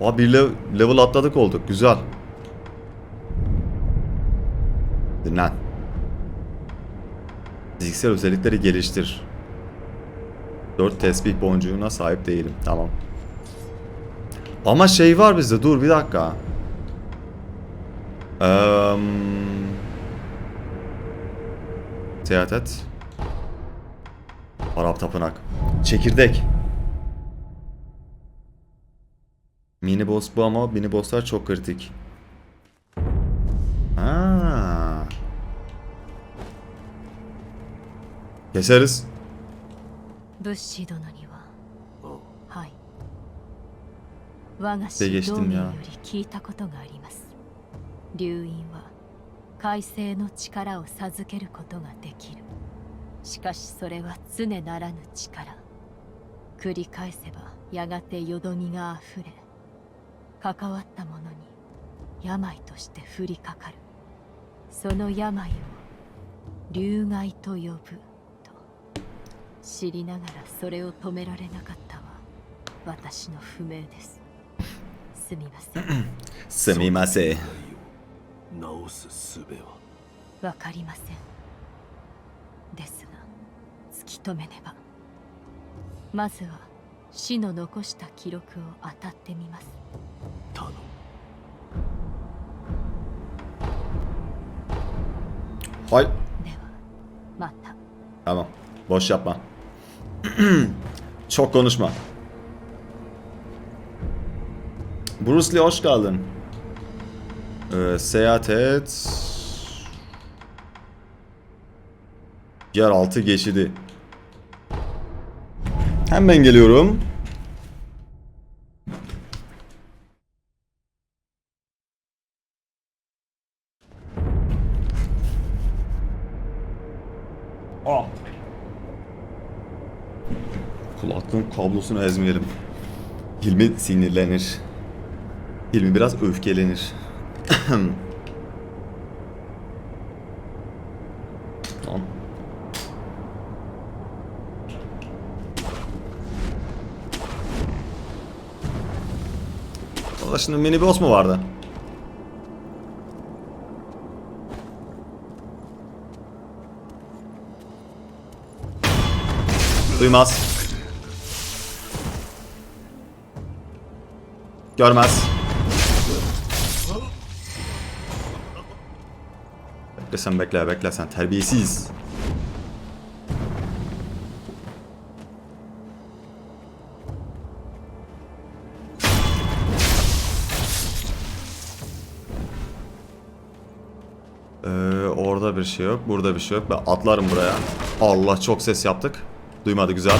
Aa bir lev- level atladık olduk. Güzel. Dinlen. Fiziksel özellikleri geliştir. 4 tesbih boncuğuna sahip değilim. Tamam. Ama şey var bizde. Dur bir dakika. Eee... Seyahat et. Arap tapınak. Çekirdek. Mini boss bu ama mini bosslar çok kritik. Ha. Keseriz. De 師 geçtim ya. より聞いたことがあります流院は海星の力を授けることができるしかしそれは常ならぬ力繰り返せばやがてよどみがあふれ関わった者に病として降りかかる。その病を流害と呼ぶと知りながらそれを止められなかったは私の不明です。すみません。すみません。直す術は？わかりません。ですが突き止めねばまずは死の残した記録を当たってみます Hay. Tamam. Boş yapma. Çok konuşma. Bruce Lee hoş geldin. Ee, seyahat et. Yeraltı geçidi. Hemen geliyorum. Kablosunu ezmeyelim. Hilmi sinirlenir. Hilmi biraz öfkelenir. tamam. Valla şimdi mini boss mu vardı? Duymaz. Görmez. Bekle sen bekle bekle sen terbiyesiz. Ee, orada bir şey yok. Burada bir şey yok. Ben atlarım buraya. Allah çok ses yaptık. Duymadı güzel.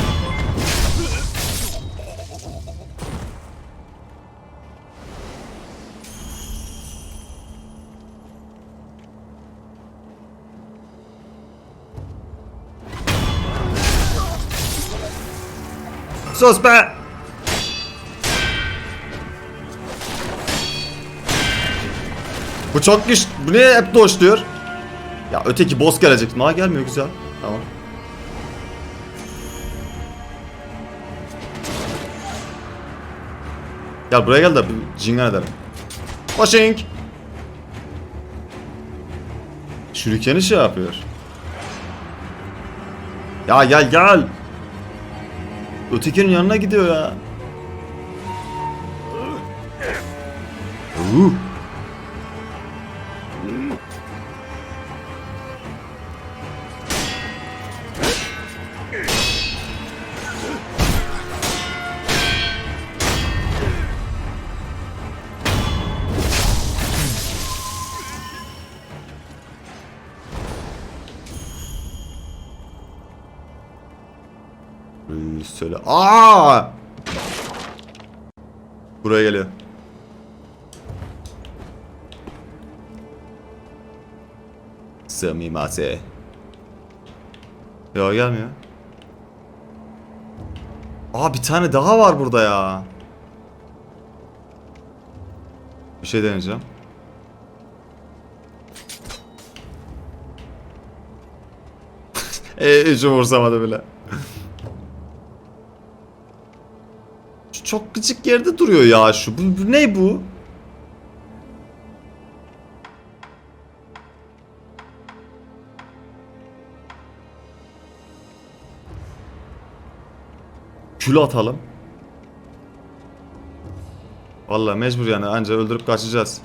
Sus be! Bu çok güç. Bu niye hep doşluyor? Ya öteki boss gelecek. Ma gelmiyor güzel. Tamam. Gel buraya gel de bir cingan edelim. Washing. Şurikeni şey yapıyor. Ya gel gel. Ötekinin yanına gidiyor ya. Uh. Söyle. Aa! Buraya geliyor. Samimase. Yok gelmiyor. Aa bir tane daha var burada ya. Bir şey deneyeceğim. Eee hiç umursamadı bile. Çok gıcık yerde duruyor ya şu. Bu, bu ne bu? Kül atalım. Vallahi mecbur yani anca öldürüp kaçacağız.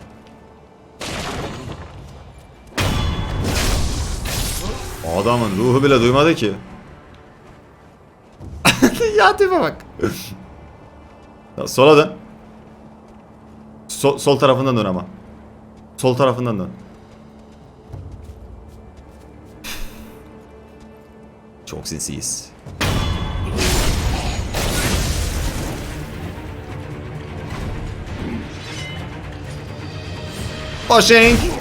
Adamın ruhu bile duymadı ki. ya tipe bak. Sola dön. Sol, sol tarafından dön ama. Sol tarafından dön. Çok sinsiyiz. Boşink.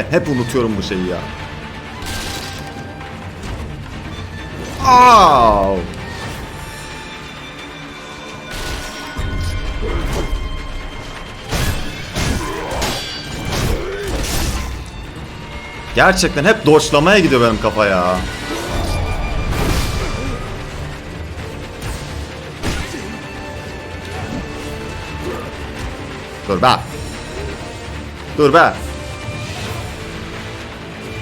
Ben hep unutuyorum bu şeyi ya. Au! Gerçekten hep doçlamaya gidiyor benim kafa ya. Dur be. Dur be.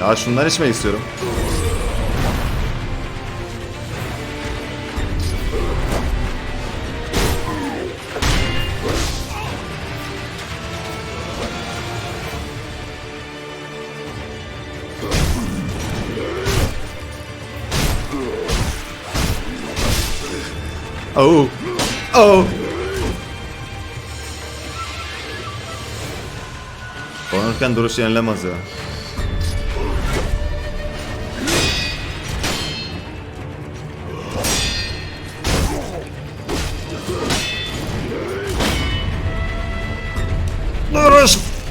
Ya şundan içmek istiyorum. Oh. Oh. Konuşurken duruş yenilemez ya.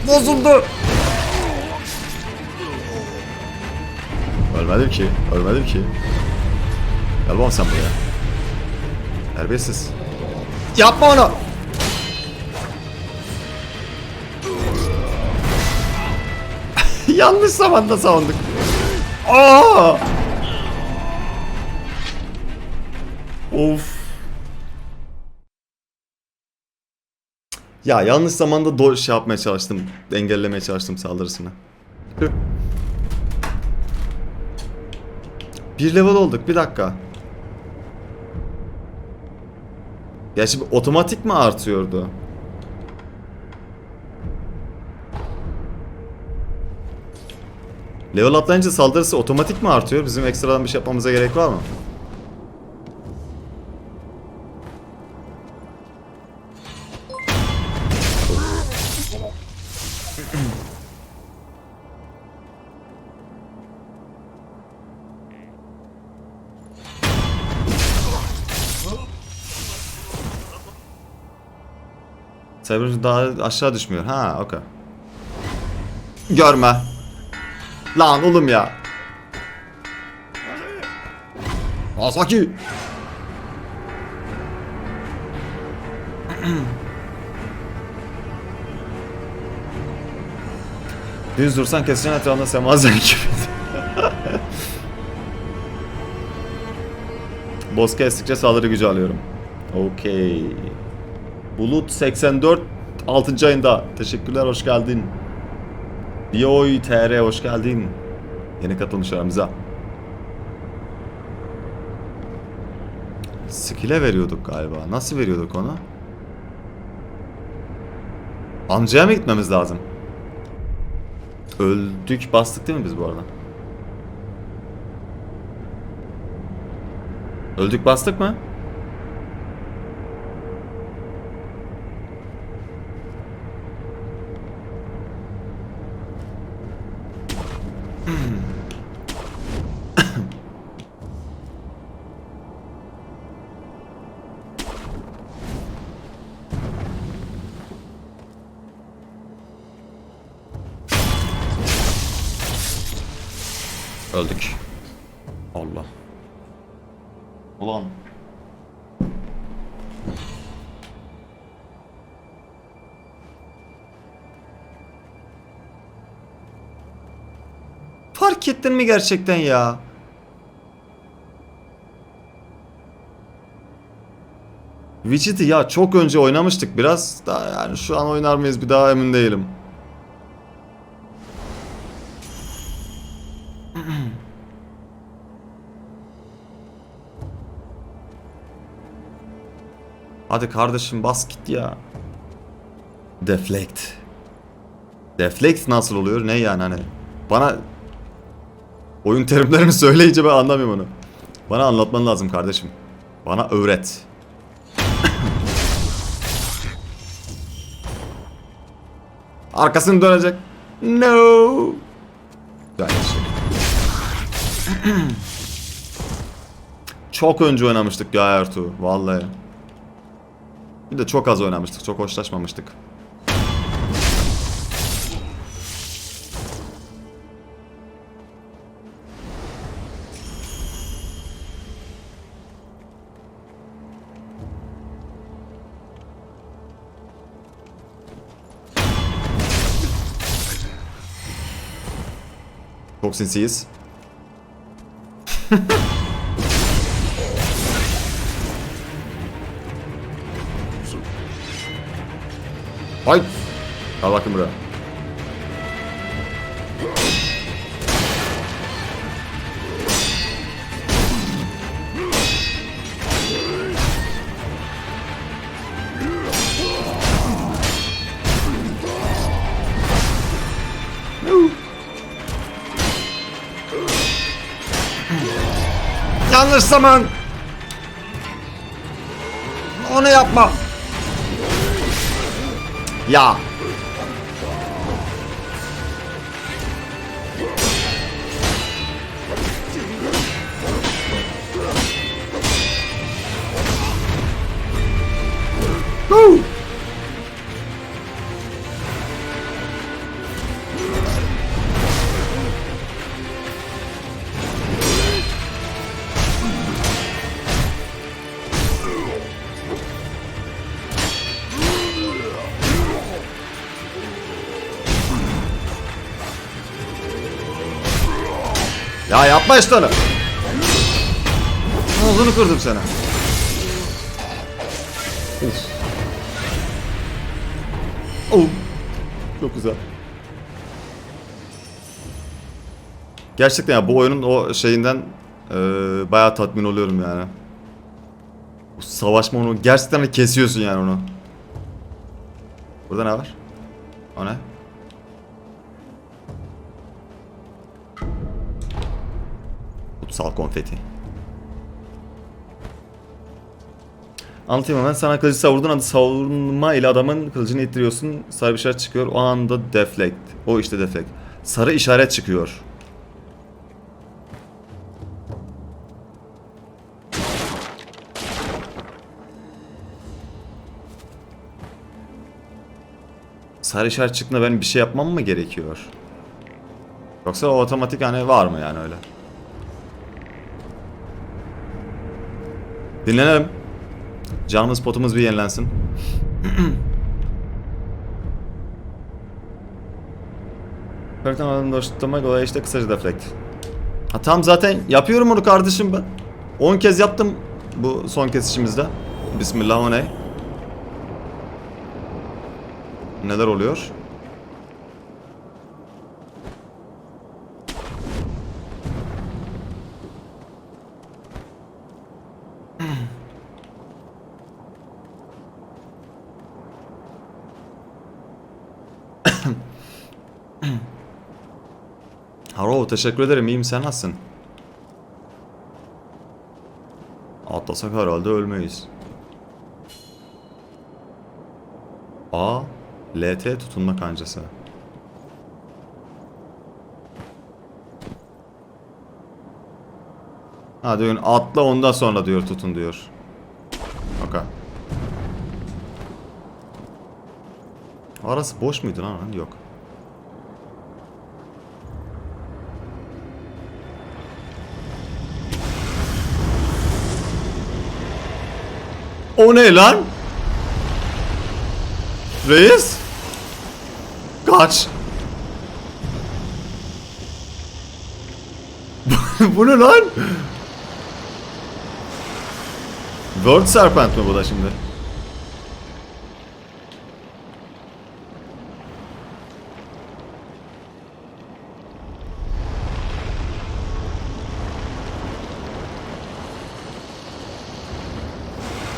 Bozuldu. Ölmedim ki. Ölmedim ki. Gel bak sen buraya. Terbiyesiz. Yapma onu. Yanlış zamanda savunduk. Aa! Of. Ya yanlış zamanda do şey yapmaya çalıştım. Engellemeye çalıştım saldırısını. Tüh. Bir level olduk. Bir dakika. Ya şimdi otomatik mi artıyordu? Level atlayınca saldırısı otomatik mi artıyor? Bizim ekstradan bir şey yapmamıza gerek var mı? Cyber daha aşağı düşmüyor. Ha, okey. Görme. Lan oğlum ya. Asaki. Düz dursan keseceksin etrafında semazen gibi. Boss kestikçe saldırı gücü alıyorum. Okey. Bulut 84 6. ayında. Teşekkürler hoş geldin. Bioy TR hoş geldin. Yeni katılmış aramıza. Skill'e veriyorduk galiba. Nasıl veriyorduk onu? Amcaya mı gitmemiz lazım? Öldük bastık değil mi biz bu arada? Öldük bastık mı? Fark ettin mi gerçekten ya? Witcher'ı ya çok önce oynamıştık biraz. Daha yani şu an oynar mıyız bir daha emin değilim. Hadi kardeşim bas git ya. Deflect. Deflect nasıl oluyor? Ne yani hani? Bana oyun terimlerini söyleyince ben anlamıyorum onu. Bana anlatman lazım kardeşim. Bana öğret. Arkasını dönecek. No. Çok önce oynamıştık ya Ertuğ. Vallahi. Bir de çok az oynamıştık. Çok hoşlaşmamıştık. Sinsiyiz. Hay! Al bakayım buraya. Yanlış zaman. Onu yapma. Ya. Ya yapma işte onu. Ağzını kırdım sana. Of. Oh. Çok güzel. Gerçekten ya bu oyunun o şeyinden eee bayağı tatmin oluyorum yani. Bu savaşma onu gerçekten kesiyorsun yani onu. Burada ne var? O ne? Kutsal konfeti. Anlatayım hemen. Sana kılıcı savurdun adı savurma ile adamın kılıcını ittiriyorsun. Sarı bir işaret çıkıyor. O anda deflect. O işte deflect. Sarı işaret çıkıyor. Sarı işaret çıktığında benim bir şey yapmam mı gerekiyor? Yoksa o otomatik hani var mı yani öyle? Dinlenelim. Canımız potumuz bir yenilensin. Karakter adını doşlamak olay işte kısaca deflect. Ha tamam zaten yapıyorum onu kardeşim ben. 10 kez yaptım bu son kesişimizde. Bismillah o ne? Neler oluyor? Haro teşekkür ederim iyiyim sen nasılsın? Atlasak herhalde ölmeyiz. A LT tutunma kancası. Ha diyor atla ondan sonra diyor tutun diyor. Okey. Arası boş muydu lan? Yok. O ne lan? Reis? Kaç. bu ne lan? World Serpent mi bu da şimdi?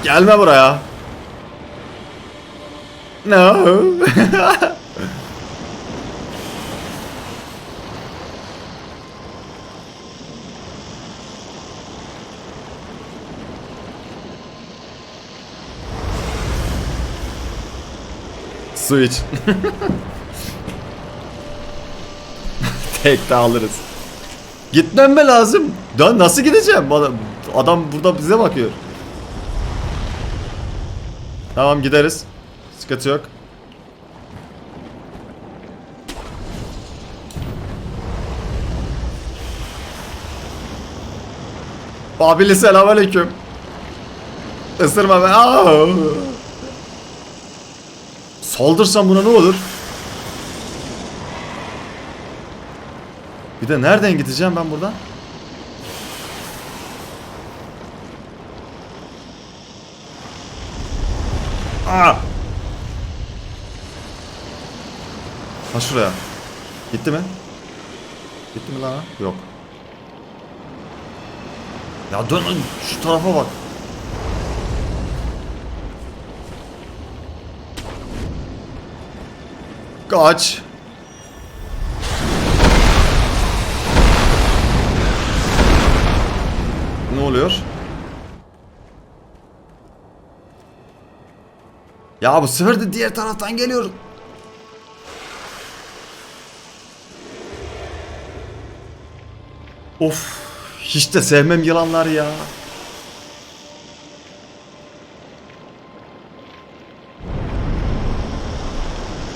Gelme buraya. No. İç. Tek de alırız. Gitmem mi lazım? Da nasıl gideceğim? Adam burada bize bakıyor. Tamam gideriz. Sıkıntı yok. Babili selamünaleyküm. Isırma be. Aa! Saldırsam buna ne olur? Bir de nereden gideceğim ben buradan? Aa! Ha şuraya. Gitti mi? Gitti mi lan? ha? Yok. Ya dön şu tarafa bak. Kaç. Ne oluyor? Ya bu sefer de diğer taraftan geliyor. Of. Hiç de sevmem yılanlar ya.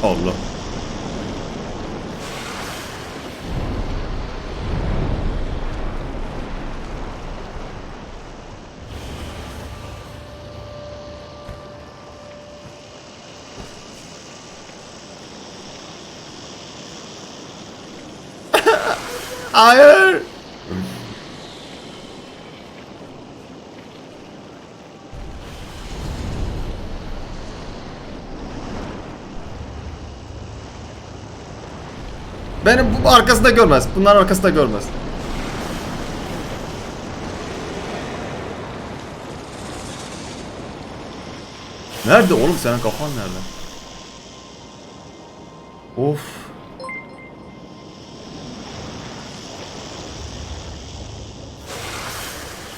Allah. Hayır. Benim bu arkasında görmez. Bunlar arkasında görmez. Nerede oğlum senin kafan nerede? Of.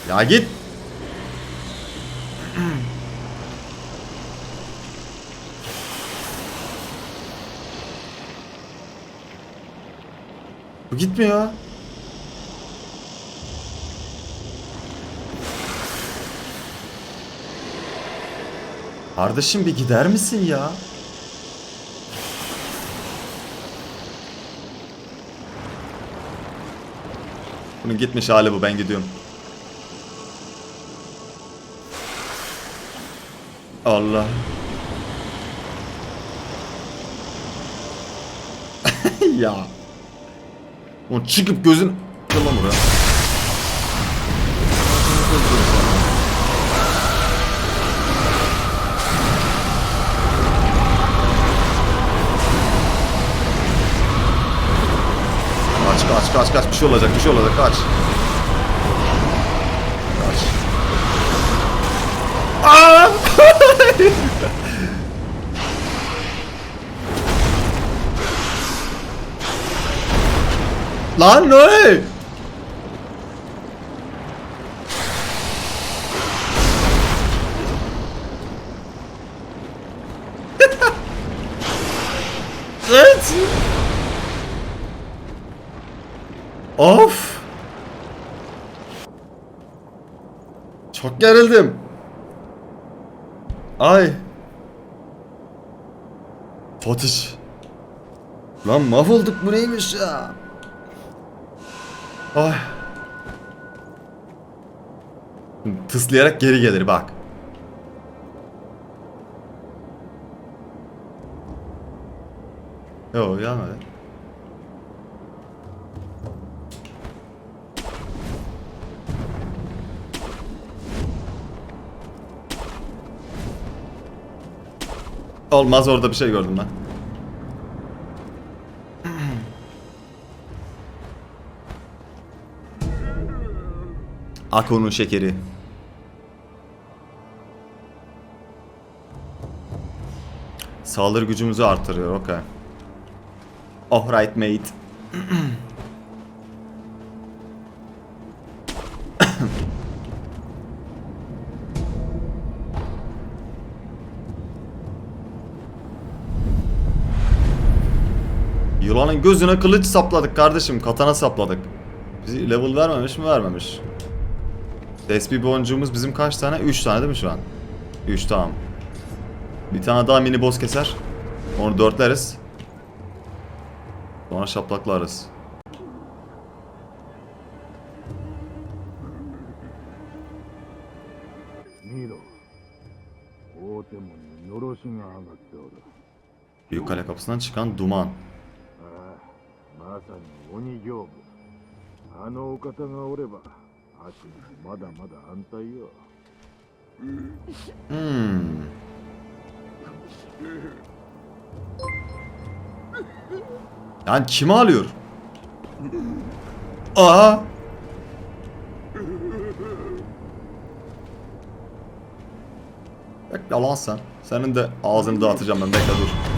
Ya git. Bu gitmiyor. Kardeşim bir gider misin ya? Bunun gitmiş hali bu ben gidiyorum. Allah. ya. Ulan çıkıp gözün... Gel lan buraya. Kaç kaç kaç kaç bir şey olacak bir şey olacak kaç. Lan ne? evet. Of. Çok gerildim. Ay. Fatih. Lan mahvolduk bu neymiş ya? Ay. Tıslayarak geri gelir bak. Yok gelmedi. Olmaz orada bir şey gördüm ben. Ako'nun şekeri. Saldırı gücümüzü artırıyor. Okay. Alright mate. Yılanın gözüne kılıç sapladık kardeşim. Katana sapladık. Bizi level vermemiş mi vermemiş. Tesbih boncuğumuz bizim kaç tane? 3 tane değil mi şu an? 3 tamam. Bir tane daha mini boss keser. Onu dörtleriz. Sonra şaplaklarız. Büyük kale kapısından çıkan duman. Ah, あまさに鬼行部あのお方がおれば悪魔まだまだ安泰よ Hmm. Yani kimi alıyor? Aa! Bekle lan sen. Senin de ağzını dağıtacağım ben bekle dur.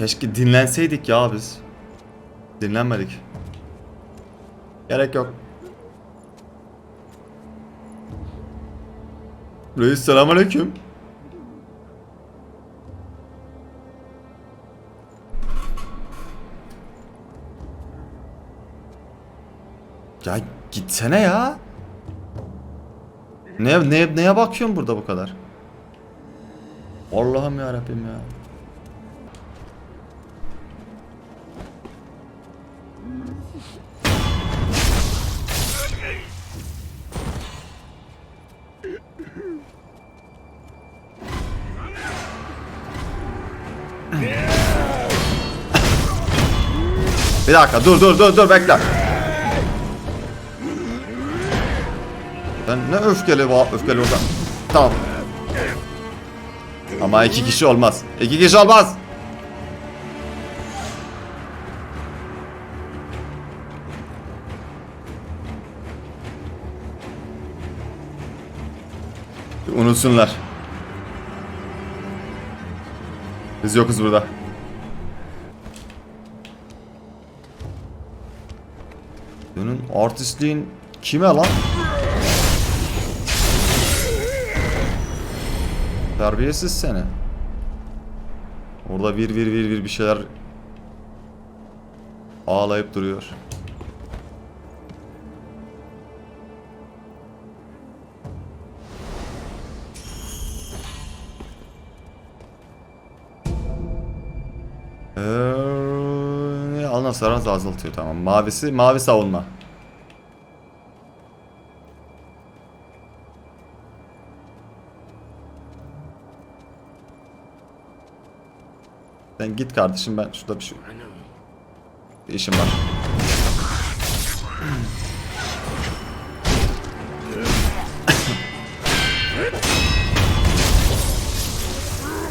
Keşke dinlenseydik ya biz. Dinlenmedik. Gerek yok. Reis selamünaleyküm. Ya gitsene ya. Ne ne neye bakıyorsun burada bu kadar? Allah'ım ya Rabbim ya. Bir dakika dur dur dur dur bekle. Ben ne öfkeli var öfkeli orada. Tamam. Ama iki kişi olmaz. İki kişi olmaz. Unutsunlar. Biz yokuz burada. Artistliğin kime lan? Terbiyesiz seni. Orada vir vir vir vir bir şeyler ağlayıp duruyor. Eee, alınan azaltıyor tamam. Mavisi mavi savunma. Sen git kardeşim ben şurada bir şey bir işim var.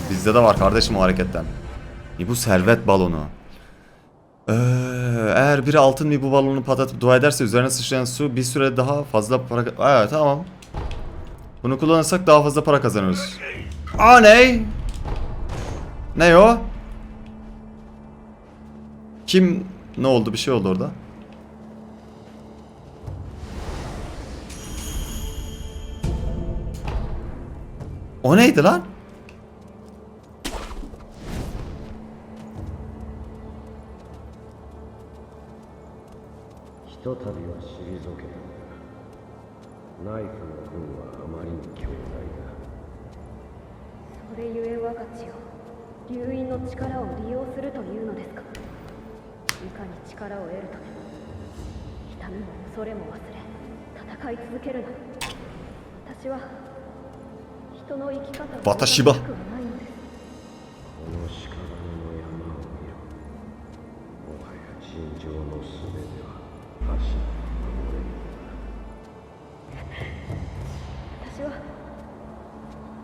Bizde de var kardeşim o hareketten. Bu servet balonu. Ee, eğer biri altın bir bu balonu patlatıp dua ederse üzerine sıçrayan su bir süre daha fazla para... Evet tamam. Bunu kullanırsak daha fazla para kazanırız. Aa ne? Ne o? Kim ne oldu? Bir şey oldu orada? O neydi lan? ひとかに力を得るため痛みも恐れも忘れ戦い続けるの私は人の生き方を私は。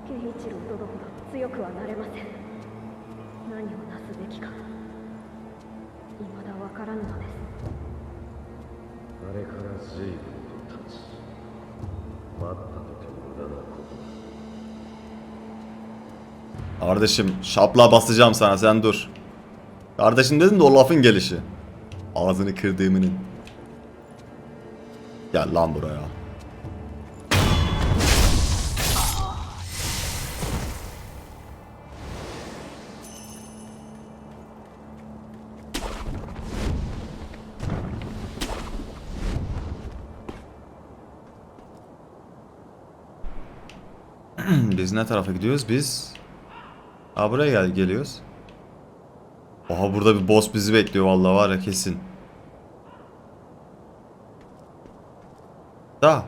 圭一郎殿ほど強くはなれません。何をなすべきか。未だわからぬのですあれから随分と経つ待ったとて無駄なことだ Kardeşim şapla basacağım sana sen dur. Kardeşim dedim de o lafın gelişi. Ağzını kırdığımının. Gel lan buraya. Biz ne tarafa gidiyoruz? Biz Aa buraya gel geliyoruz. Oha burada bir boss bizi bekliyor vallahi var ya kesin. Da